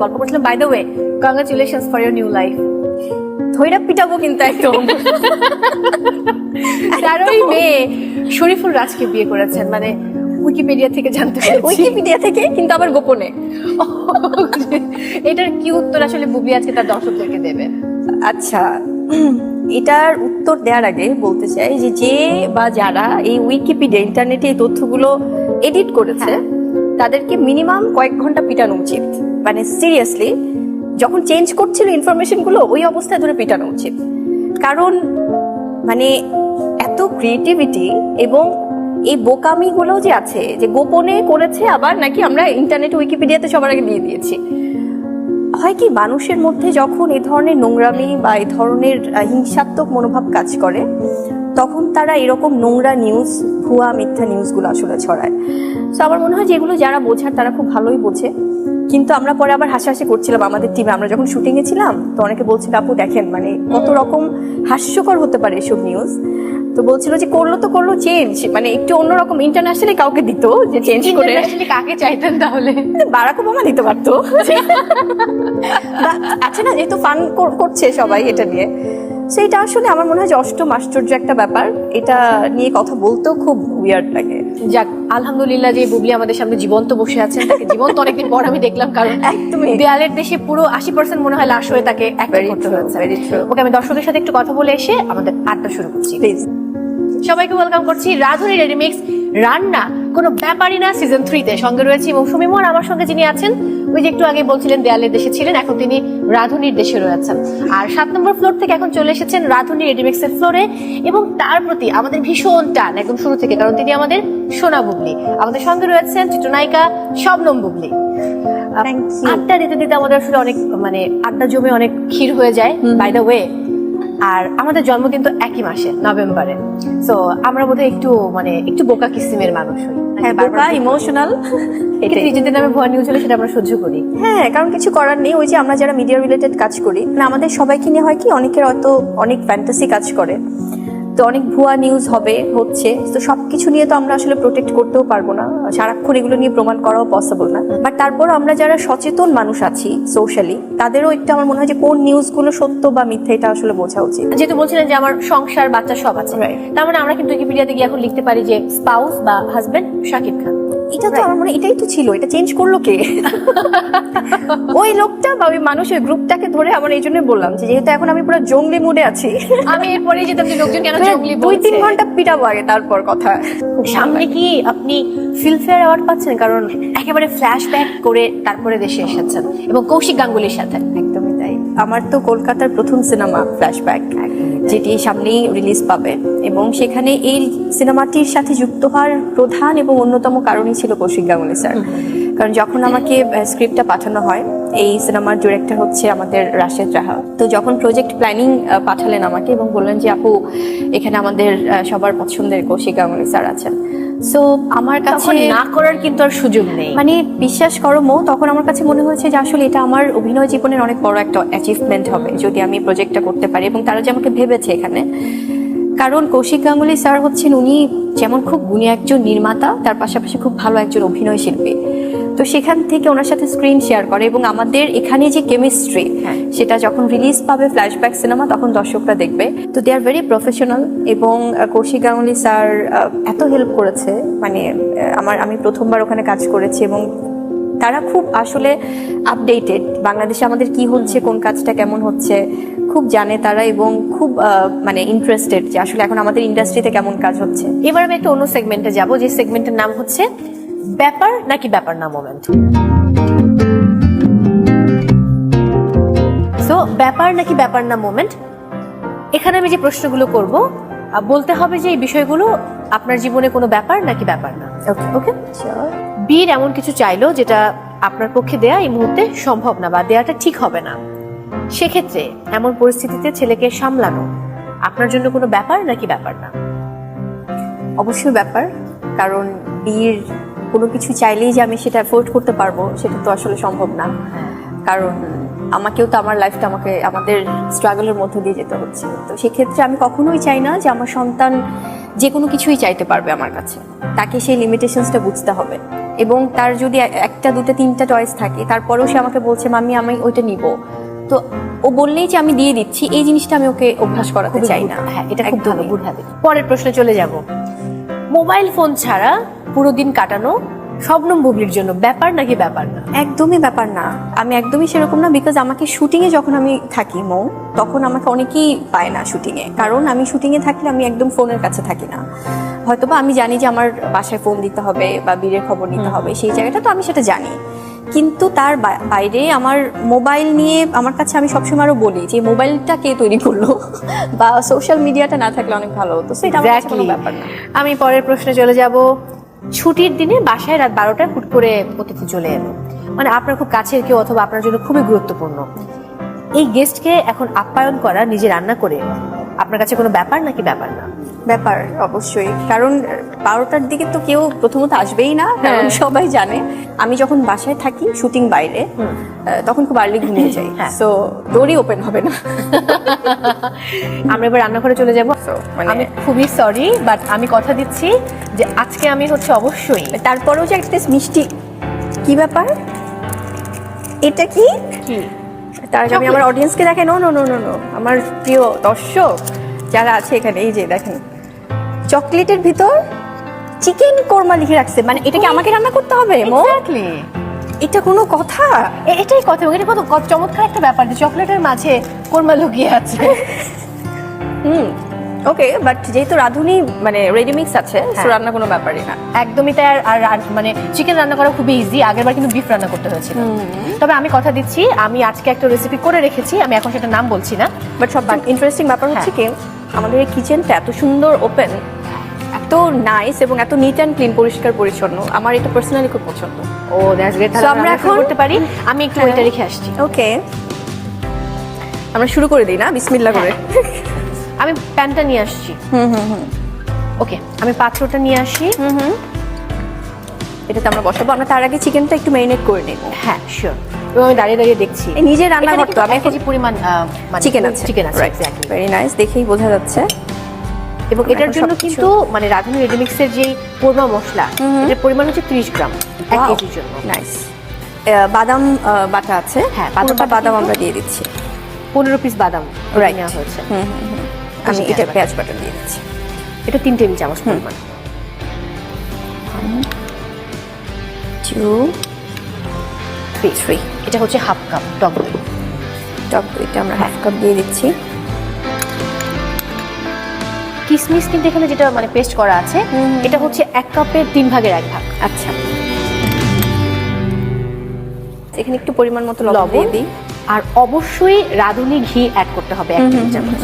গল্প করছিলাম by the way congratulations for your new life ধৈরা পিটাবো কিন্তু একদম। তেরোই মে শরীফুল রাজকে বিয়ে করেছেন মানে উইকিপিডিয়া থেকে জানতে পেরেছি। উইকিপিডিয়া থেকে কিন্তু আবার গোপনে। এটার কি উত্তর আসলে বুবলি আজকে তার দর্শকদেরকে দেবে? আচ্ছা এটার উত্তর দেওয়ার আগে বলতে চাই যে যে বা যারা এই উইকিপিডিয়া ইন্টারনেটে এই তথ্যগুলো এডিট করেছে তাদেরকে মিনিমাম কয়েক ঘণ্টা পিটানো উচিত। মানে সিরিয়াসলি যখন চেঞ্জ করছিল ইনফরমেশনগুলো ওই অবস্থায় ধরে পিটানো উচিত। কারণ মানে এত ক্রিয়েটিভিটি এবং এই বোকামিগুলো যে আছে, যে গোপনে করেছে আবার নাকি আমরা ইন্টারনেট উইকিপিডিয়াতে সবার আগে দিয়ে দিয়েছি। হয় কি মানুষের মধ্যে যখন এই ধরনের নোংরামি বা এই ধরনের হিংসাত্মক মনোভাব কাজ করে, তখন তারা এরকম নোংরা নিউজ ভুয়া মিথ্যা নিউজগুলো আসলে ছড়ায়। তো আমার মনে হয় যে এগুলো যারা বোঝার তারা খুব ভালোই বোঝে। কিন্তু আমরা পরে আবার হাসাহাসি করছিলাম আমাদের টিমে আমরা যখন শুটিং এ ছিলাম তো অনেকে বলছিল আপু দেখেন মানে কত রকম হাস্যকর হতে পারে এসব নিউজ তো বলছিল যে করল তো করল চেঞ্জ মানে একটু অন্যরকম ইন্টারন্যাশনালি কাউকে দিত যে চেঞ্জ করে কাকে চাইতেন তাহলে? বারাক ওবামা দিতে পারতো। আছে না যেহেতু ফান করছে সবাই এটা নিয়ে। সেইটা আসলে আমার মনে হয় যে অষ্টম আশ্চর্য একটা ব্যাপার। এটা নিয়ে কথা বলতেও খুব উইয়ার্ড লাগে। যাক আলহামদুলিল্লাহ যে বুবলি আমাদের সামনে জীবন্ত বসে আছেন তাকে জীবন্ত অনেকদিন পর আমি দেখলাম কারণ একদমই। দেয়ালের দেশে পুরো আশি পার্সেন্ট মনে হয় লাশ হয়ে তাকে করতে হয়েছে। ওকে আমি দর্শকদের সাথে একটু কথা বলে এসে আমাদের আড্ডা শুরু করছি। প্লিজ সবাইকে ওয়েলকাম করছি রাধুনি রেডিমিক্স রান্না কোনো ব্যাপারই না সিজন থ্রিতে সঙ্গে রয়েছে মৌসুমী মোহন আমার সঙ্গে যিনি আছেন ওই যে একটু আগে বলছিলেন দেয়ালের দেশে ছিলেন এখন তিনি রাধুনির দেশে রয়েছেন। আর সাত নম্বর ফ্লোর থেকে এখন চলে এসেছেন রাধুনি রেডিমিক্স এর ফ্লোরে এবং তার প্রতি আমাদের ভীষণ টান একদম শুরু থেকে কারণ তিনি আমাদের সোনা বুবলি। আমাদের সঙ্গে রয়েছেন চিত্রনায়িকা শবনম বুবলি। আড্ডা দিতে দিতে আমাদের আসলে অনেক মানে আড্ডা জমে অনেক ক্ষীর হয়ে যায় বাই দ্য ওয়ে আর আমাদের জন্ম কিন্তু একই মাসে নভেম্বরে। তো আমরা বোধহয় একটু মানে একটু বোকা কিসিমের মানুষ হই। হ্যাঁ বোকা ইমোশনাল কিন্তু নিজেদের নামে ভুয়া নিউজ হলে সেটা আমরা সহ্য করি। হ্যাঁ কারণ কিছু করার নেই। ওই যে আমরা যারা মিডিয়া রিলেটেড কাজ করি না আমাদের সবাইকে নিয়ে হয় কি অনেকের হয়তো অনেক ফ্যান্টাসি কাজ করে। তো অনেক ভুয়া নিউজ হবে হচ্ছে। তো সবকিছু নিয়ে তো আমরা আসলে প্রোটেক্ট করতেও পারব না। সারাক্ষণ এগুলো নিয়ে প্রমাণ করাও পসিবল না। বাট তারপর আমরা যারা সচেতন মানুষ আছি সোশ্যালি তাদেরও একটু আমার মনে হয় যে কোন নিউজগুলো সত্য বা মিথ্যা এটা আসলে বোঝা উচিত। যেহেতু বলছিলেন যে আমার সংসার বাচ্চা সব আছে. তার মানে আমরা কিন্তু উইকিপিডিয়াতে গিয়ে এখন লিখতে পারি যে স্পাউস বা হাজবেন্ড শাকিব খান। এটা তো আমার মনে এটাই তো ছিল এটা চেঞ্জ করল কে? ওই লোকটা বা ওই মানুষের গ্রুপটাকে ধরে আমার এই জন্য বললাম যে যেহেতু এখন আমি পুরো জঙ্গলি মুডে আছি। আমি এরপরে যেতাম যে লোকজন কেন জঙ্গলি দুই তিন ঘণ্টা পিটাবো আগে তারপর কথা। সামনে কি আপনি ফিল্মফেয়ার অ্যাওয়ার্ড পাচ্ছেন? কারণ একেবারে ফ্ল্যাশব্যাক করে তারপরে দেশে এসেছেন। এবং কৌশিক গাঙ্গুলির সাথে। একদমই তাই আমার তো কলকাতার প্রথম সিনেমা ফ্ল্যাশব্যাক, যেটি সামনেই রিলিজ পাবে। এবং সেখানে এই সিনেমাটির সাথে যুক্ত হওয়ার প্রধান এবং অন্যতম কারণই ছিল কৌশিক গাঙ্গুলি, স্যার। কারণ যখন আমাকে স্ক্রিপ্টটা পাঠানো হয় এই সিনেমার ডিরেক্টর হচ্ছে আমাদের রাশেদ রাহা। তো যখন প্রজেক্ট প্ল্যানিং পাঠালেন আমাকে এবং বললেন যে আপু এখানে আমাদের সবার পছন্দের কৌশিক গাঙ্গুলি স্যার আছেন। সো আমার কাছে না করার কিন্তু আর সুযোগ নেই। মানে বিশ্বাস করো মো তখন আমার কাছে মনে হয়েছে যে আসলে এটা আমার অভিনয় জীবনের অনেক বড় একটা অ্যাচিভমেন্ট হবে যদি আমি প্রজেক্টটা করতে পারি এবং তারা যে আমাকে ভেবেছে এখানে। কারণ কৌশিক গাঙ্গুলি স্যার হচ্ছেন উনি যেমন খুব গুণী একজন নির্মাতা তার পাশাপাশি খুব ভালো একজন অভিনয় শিল্পী। তো সেখান থেকে ওনার সাথে স্ক্রিন শেয়ার করে এবং আমাদের এখানে যে কেমিস্ট্রি হ্যাঁ। সেটা যখন রিলিজ পাবে ফ্ল্যাশব্যাক সিনেমা তখন দর্শকরা দেখবে। তো দে আর ভেরি প্রফেশনাল এবং কৌশিক গাঙ্গুলি স্যার এত হেল্প করেছে। মানে আমার আমি প্রথমবার ওখানে কাজ করেছি এবং তারা খুব আসলে আপডেটেড বাংলাদেশে আমাদের কি হচ্ছে কোন কাজটা কেমন হচ্ছে খুব জানে তারা এবং খুব মানে ইন্টারেস্টেড যে আসলে এখন আমাদের ইন্ডাস্ট্রিতে কেমন কাজ হচ্ছে। এবার আমি একটা অন্য সেগমেন্টে যাব। যে সেগমেন্টের নাম হচ্ছে ব্যাপার নাকি ব্যাপার না মোমেন্ট সো ব্যাপার নাকি ব্যাপার না মোমেন্ট এখানে আমি যে প্রশ্নগুলো করব বলতে হবে যে এই বিষয়গুলো আপনার জীবনে কোনো ব্যাপার নাকি ব্যাপার না? ওকে ওকে বীর এমন কিছু চাইলো যেটা আপনার পক্ষে দেয়া এই মুহূর্তে সম্ভব না বা দেয়াটা ঠিক হবে না। সেক্ষেত্রে এমন পরিস্থিতিতে ছেলেকে সামলানো আপনার জন্য কোনো ব্যাপার নাকি ব্যাপার না? অবশ্যই ব্যাপার কারণ বিয়ের কোনো কিছু চাইলেই যে আমি সেটা অ্যাফোর্ড করতে পারব সেটা তো আসলে সম্ভব না। কারণ আমাকেও তো আমার লাইফটা আমাকে আমাদের স্ট্রাগলের মধ্যে দিয়ে যেতে হচ্ছে। তো সেক্ষেত্রে আমি কখনোই চাই না যে আমার সন্তান যে কোনো কিছুই চাইতে পারবে আমার কাছে। তাকে সেই লিমিটেশনসটা বুঝতে হবে। এবং তার যদি একটা দুটো তিনটা চয়েস থাকে তারপরেও সে আমাকে বলছে মামি আমি ওইটা নিব। তো ও বললেই যে আমি দিয়ে দিচ্ছি এই জিনিসটা আমি ওকে অভ্যাস করাতে চাই না। হ্যাঁ এটা খুব ভালো। একদমই। গুড হ্যাবিট পরের প্রশ্নে চলে যাব। মোবাইল ফোন ছাড়া পুরো দিন কাটানো শবনম বুবলির জন্য। ব্যাপার নাকি ব্যাপার না? একদমই ব্যাপার না। আমি একদমই সেরকম না বিকজ আমাকে শুটিং এ যখন আমি থাকি মৌ তখন আমাকে অনেকেই পায় না শুটিংয়ে কারণ আমি শুটিং এ থাকলে আমি একদম ফোনের কাছে থাকি না। হয়তোবা আমি জানি যে আমার বাসায় ফোন দিতে হবে বা বীরের খবর নিতে হবে সেই জায়গাটা তো আমি সেটা জানি। কিন্তু তার বাইরে আমার মোবাইল নিয়ে আমার কাছে আমি সবসময় আরও বলি যে মোবাইলটা কে তৈরি করল? বা সোশ্যাল মিডিয়াটা না থাকলে অনেক ভালো হতো। কোনো ব্যাপার না। আমি পরের প্রশ্নে চলে যাব। ছুটির দিনে বাসায় রাত বারোটায় হুট করে অতিথি চলে এলো। মানে আপনার খুব কাছের কেউ অথবা আপনার জন্য খুবই গুরুত্বপূর্ণ। এই গেস্টকে এখন আপ্যায়ন করা, নিজে রান্না করে আপনার কাছে কোনো ব্যাপার নাকি ব্যাপার না? ব্যাপার অবশ্যই। কারণ বারোটার দিকে তো কেউ প্রথমত আসবেই না কারণ হ্যাঁ। সবাই জানে। আমি যখন বাসায় থাকি শুটিং বাইরে তখন খুব আর্লি ঘুমিয়ে যাই। সো ডোরই ওপেন হবে না। আমরা এবার রান্নাঘরে চলে যাব। মানে- আমি খুবই সরি বাট আমি কথা দিচ্ছি যে আজকে আমি হচ্ছে অবশ্যই তারপরেও যে একটা মিষ্টি কি ব্যাপার? এটা কি? কি? তার আগে আমি আমার অডিয়েন্সকে দেখেন no no no no no আমার প্রিয় দর্শক যারা আছে এখানে এই যে দেখেন। চকলেটের ভিতর চিকেন কোরমা লিখে রাখছে। মানে এটা কি আমাকে রান্না করতে হবে মো? এক্স্যাক্টলি এটা কোনো কথা? এটাই কথা এটা কত কত চমৎকার একটা ব্যাপার যে চকলেটের মাঝে কোরমা লুকিয়ে আছে। হুম। ওকে বাট যেহেতু রাঁধুনি মানে রেডিমিক্স আছে সো হ্যাঁ। রান্না কোনো ব্যাপারই না। একদমই তাই আর- মানে চিকেন রান্না করা খুবই ইজি আগের বার কিন্তু বিফ রান্না করতে হয়েছিল। তবে আমি কথা দিচ্ছি আমি আজকে একটা রেসিপি করে রেখেছি আমি এখন সেটা নাম বলছি না। বাট সব ইন্টারেস্টিং ব্যাপার হচ্ছে কি আমাদের এই কিচেনটা এত সুন্দর ওপেন এত নাইস এবং এত নিট অ্যান্ড ক্লিন পরিষ্কার পরিচ্ছন্ন। আমার এটা পার্সোনালি খুব পছন্দ। ও দ্যাটস গ্রেট তাহলে আমরা এখন করতে পারি। আমি একটু ওইটা রেখে আসছি। ওকে আমরা শুরু করে দিই না বিসমিল্লা করে। আমি প্যানটা নিয়ে আসছি। হুম হুম হুম। ওকে আমি পাত্রটা নিয়ে আসি। হুম হুম। এটাতে আমরা বসাবো। আমরা তার আগে চিকেনটা একটু ম্যারিনেট করে নেব। হ্যাঁ শিওর এবং আমি দাঁড়িয়ে দাঁড়িয়ে দেখছি। এই নিজে রান্নাঘর তো আমি কেজি পরিমাণ চিকেন আছে। চিকেন আছে এক্স্যাক্টলি ভেরি নাইস দেখেই বোঝা যাচ্ছে। এবং এটার জন্য কিন্তু মানে রাঁধুনি রেডিমিক্সের যে কোরমা মশলা এটার পরিমাণ হচ্ছে 30 গ্রাম এক কেজির জন্য। নাইস বাদাম বাটা আছে। হ্যাঁ, বাদাম বাদাম আমরা দিয়ে দিচ্ছি। পনেরো পিস বাদাম. নেওয়া হয়েছে। হুম হুম। আমি এটা পেঁয়াজ বাটা দিয়ে দিচ্ছি। এটা তিন টেবিল চামচ পরিমাণ। টু থ্রি থ্রি এটা হচ্ছে হাফ কাপ টক দই। টক দইটা আমরা হাফ কাপ দিয়ে দিচ্ছি। কিসমিস কিন্তু এখানে যেটা মানে পেস্ট করা আছে এটা হচ্ছে এক কাপের তিন ভাগের এক ভাগ। আচ্ছা। এখানে একটু পরিমাণ মতো লবণ দিয়ে দিই। আর অবশ্যই রাঁধুনি ঘি অ্যাড করতে হবে এক চামচ।